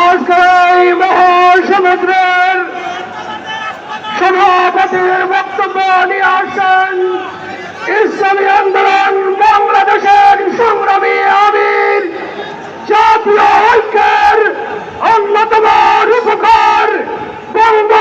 আজকে এই মহাসমুদ্রের সভাপতির বক্তব্য নিয়ে আসেন ইসলামী আন্দোলন সংগ্রামী আমির, জাতীয় ঐক্যের অন্যতম রূপকার বঙ্গ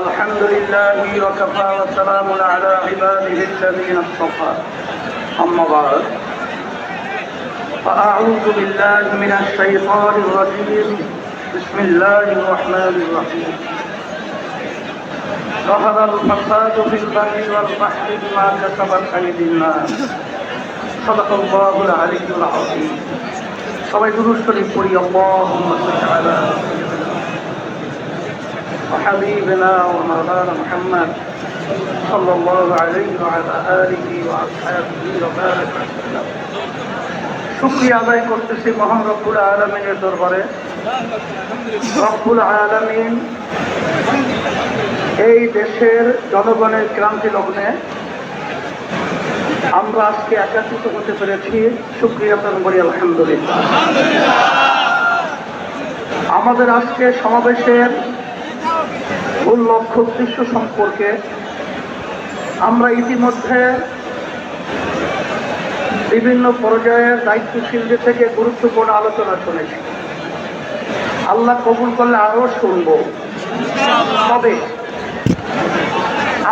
الحمد لله وكفى وسلام على عباده الذين اصطفى أما بعد فأعوذ بالله من الشيطان الرجيم بسم الله الرحمن الرحيم ظهر الفساد في البر والبحر بما كسبت أيدي الناس صدق الله العلي العظيم সবাই দুরুদ শরীফ পড়ি اللهم صل على وحبيبنا ومولانا محمد صلى الله عليه وعلى آله وأصحابه وبارك وسلم শুক্রিয়া আদায় করতেছি মহান রব্বুল আলমিনের দরবারে রব্বুল আলমিন এই দেশের জনগণের ক্রান্তি লগ্নে আমরা আজকে একাত্রিত হতে পেরেছি শুক্রিয়া প্রদান করি আলহামদুলিল্লাহ আমাদের আজকে সমাবেশের মূল লক্ষ্য উদ্দেশ্য সম্পর্কে আমরা ইতিমধ্যে বিভিন্ন পর্যায়ের দায়িত্বশীলদের থেকে গুরুত্বপূর্ণ আলোচনা শুনেছি। আল্লাহ কবুল করলে আরও শুনব। তবে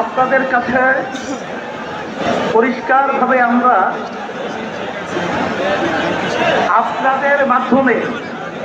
আপনাদের কাছে পরিষ্কারভাবে আমরা আপনাদের মাধ্যমে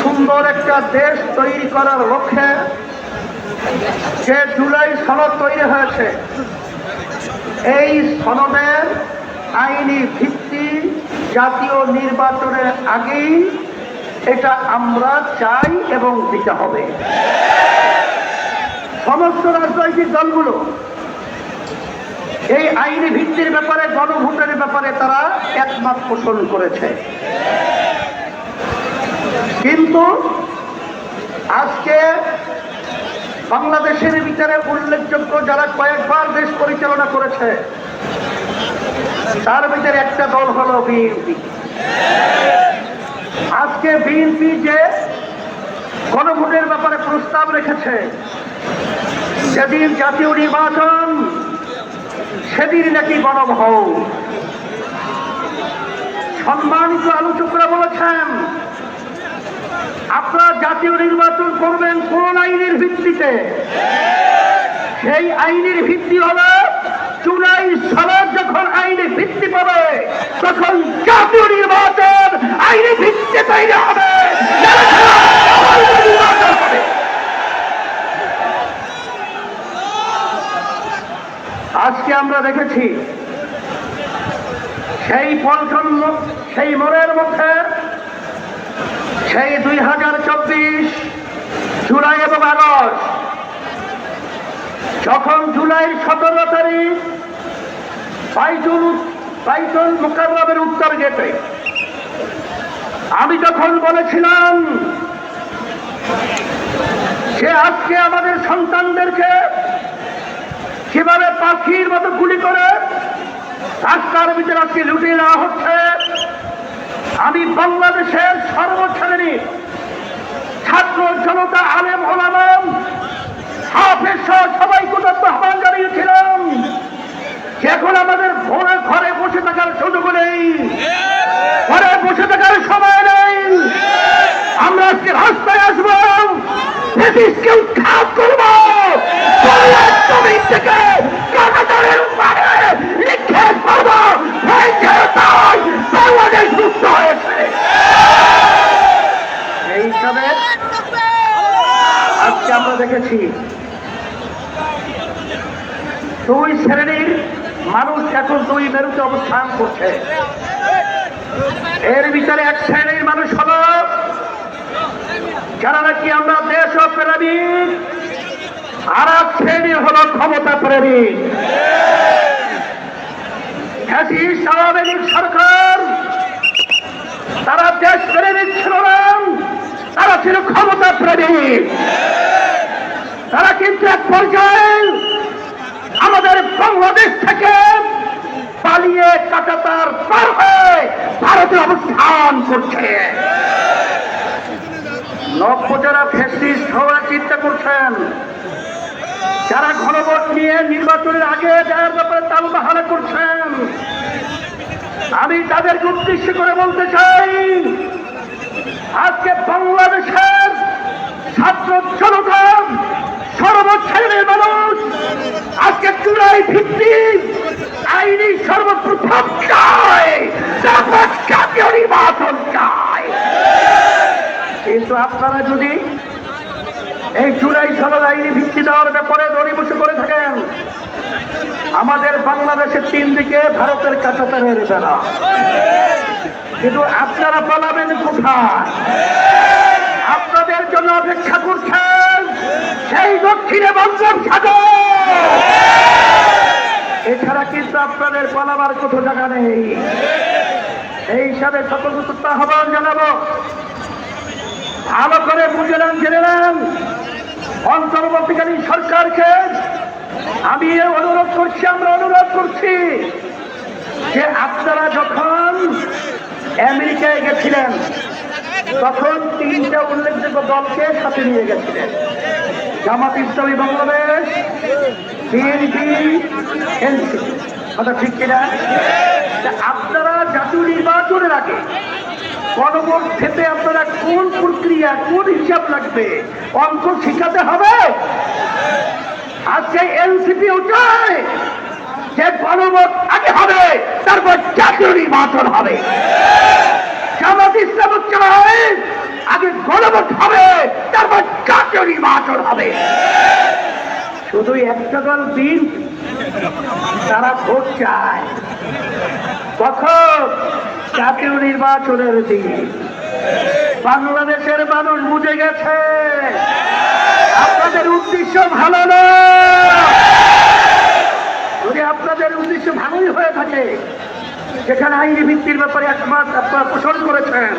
সুন্দর একটা দেশ তৈরি করার লক্ষ্যে যে জুলাই সনদ তৈরি হয়েছে, এই সনদের আইনি ভিত্তি জাতীয় নির্বাচনের আগেই এটা আমরা চাই এবং দিতে হবে। সমস্ত রাজনৈতিক দলগুলো এই আইনি ভিত্তির ব্যাপারে, গণভোটের ব্যাপারে তারা একমত পোষণ করেছে। কিন্তু আজকে বাংলাদেশের ভিতরে উল্লেখযোগ্য যারা কয়েকবার দেশ পরিচালনা করেছে, তার ভিতরে একটা দল হলো বিএনপি। আজকে বিএনপি যে গণভোটের ব্যাপারে প্রস্তাব রেখেছে, সেদিন জাতীয় নির্বাচন, সেদিন নাকি গণভোট। সম্মানিত আলোচকরা বলেছেন আপনারা জাতীয় নির্বাচন করবেন কোন আইনের ভিত্তিতে? সেই আইনের ভিত্তি হলো জুলাই সালের যখন আইনে ভিত্তি পাবে, তখন জাতীয় নির্বাচন আইনি ভিত্তি তৈরি হবে। আজকে আমরা দেখেছি, সেই পল্টন সেই মোড়ের মধ্যে সেই দুই হাজার চব্বিশ জুলাই এবং আগস্ট, যখন জুলাই সতেরো তারিখ বাইতুল বাইতুল উত্তর গেটে, আমি যখন বলেছিলাম যে আজকে আমাদের সন্তানদেরকে কীভাবে পাখির মতো গুলি করে রাস্তার ভিতরে আজকে লুটিয়ে নেওয়া হচ্ছে আমি বাংলাদেশের সর্বশ্রেণীর ছাত্র জনতা আলেম হলাম সবাই কোথাও আহ্বান জানিয়েছিলাম এখন আমাদের ঘরে ঘরে বসে থাকার সুযোগ নেই। ঘরে বসে থাকার সময় নেই। আমরা আজকে রাস্তায় আসব ব্রিটিশকে উৎখাত করব। থেকে দুই মেরুতে অবস্থান করছে। এর ভিতরে এক শ্রেণির মানুষ হল যারা নাকি আমরা দেশ প্রেমিক, আর এক শ্রেণির হল ক্ষমতা ফ্যাসিস্ট আওয়ামী সরকার, তারা দেশ প্রেমিক ছিল না, তারা ছিল ক্ষমতা প্রেমিক। তারা কিন্তু এক পর্যায়ে আমাদের বাংলাদেশ থেকে পালিয়ে কাটাতার পার হয়ে ভারতে অবস্থান করছে। লক্ষ যারা ফেসিস্ট হওয়ার চিন্তা করছেন। যারা ঘনভোট নিয়ে নির্বাচনের আগে যার ব্যাপারে তাল বাহানা করছেন, আমি তাদেরকে উদ্দেশ্য করে বলতে চাই, আজকে বাংলাদেশের ছাত্র জনতা সর্বশ্রেণীর মানুষ। আজকে চূড়াই ভিত্তি আইনি সর্বপ্রথম জাতীয় নির্বাচন কিন্তু আপনারা যদি এই চূড়াই সরল আইনি ভিত্তি দেওয়ার ব্যাপারে দড়িবসে করে থাকেন, আমাদের বাংলাদেশের তিন দিকে ভারতের কাছাতারের বেলা কিন্তু আপনারা পালাবেন কোথায়? আপনাদের জন্য অপেক্ষা করছেন দক্ষিণে বঙ্গোপসাগর এছাড়া কিন্তু আপনাদের পালাবার কোথাও জায়গা নেই। এই হিসাবে সতর্কতা আহ্বান জানাব। ভালো করে বুঝে নেন, জেনে অন্তর্বর্তীকালীন সরকারকে আমি অনুরোধ করছি, আমরা অনুরোধ করছি যে আপনারা যখন আমেরিকায় গেছিলেন, তখন তিনটা উল্লেখযোগ্য দলকে সাথে নিয়ে গেছিলেন। Jamaat Islami Bangladesh, BNP, NC. কথা ঠিক কিনা? আপনারা জাতীয় নির্বাচনের আগে গণভোট খেতে আপনারা কোন প্রক্রিয়া, কোন হিসাব লাগবে? অঙ্ক শিখাতে হবে? আজকে এনসিপি চায় যে গণভোট আগে হবে, তারপর জাতীয় নির্বাচন হবে। জামাত ইসলাম চায় আগে গণভোট হবে, তারপর জাতীয় নির্বাচন হবে। শুধু একটা দল দিন তারা ভোট চায়। কখন? জাতীয় নির্বাচনের দিন। বাংলাদেশের মানুষ বুঝে গেছে, আপনাদের উদ্দেশ্য ভালো না। যদি আপনাদের উদ্দেশ্য ভালোই হয়ে থাকে যেখানে আইনি ভিত্তির ব্যাপারে একমাস আপনারা পোষণ করেছেন।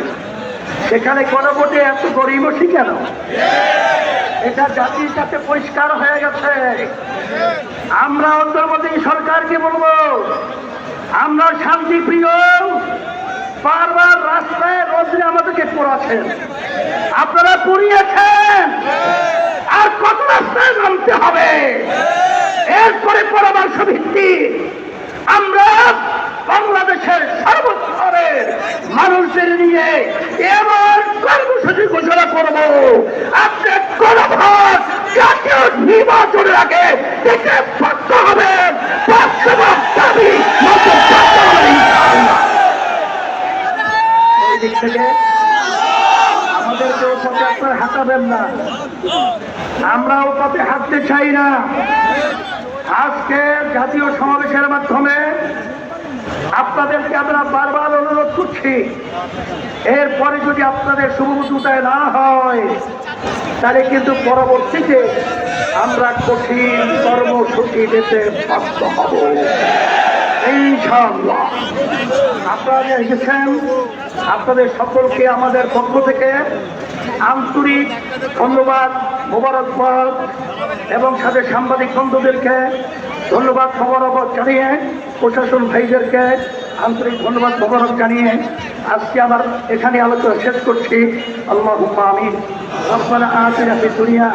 সেখানে গণভোটে এত গরিবসী কেন? এটা জাতির কাছে পরিষ্কার হয়ে গেছে। আমরা অন্তর্বর্তী সরকারকে বলব, আমরা শান্তি প্রিয় বারবার রাস্তায় রোদ্রে আমাদেরকে পড়াচ্ছেন। আপনারা পড়িয়েছেন। আর কত রাস্তায় নামতে হবে? এরপরে পরামর্শ ভিত্তি আমরা বাংলাদেশের সর্বস্তরের মানুষদের নিয়ে এমন কর্মসূচি ঘোষণা করব। আপনি কোন ভাগ জাতীয় নির্বাচনের আগে থেকে সত্য বাস্তবায়ন দাবি পথে হাঁটাবেন না। আমরাও পথে হাঁটতে চাই না। আজকে জাতীয় সমাবেশের মাধ্যমে আপনাদেরকে আমরা বারবার অনুরোধ করছি, এরপরে যদি আপনাদের শুভবুদ্ধতায় না হয়, তাহলে কিন্তু পরবর্তীতে আমরা কঠিন কর্মসূচি দিতে বাধ্য হব। ইনশাআল্লাহ। আপনারা এসেছেন, আপনাদের সকলকে আমাদের পক্ষ থেকে আন্তরিক ধন্যবাদ, মোবারকবাদ এবং সাথে সাংবাদিক বন্ধুদেরকে ধন্যবাদ, মোবারকবাদ জানিয়ে, প্রশাসন ভাইদেরকে আন্তরিক ধন্যবাদ, মোবারক জানিয়ে আজকে আমার এখানে আলোচনা শেষ করছি। আল্লাহ আমিন। রব্বানা আতিনা ফিদ দুনিয়া।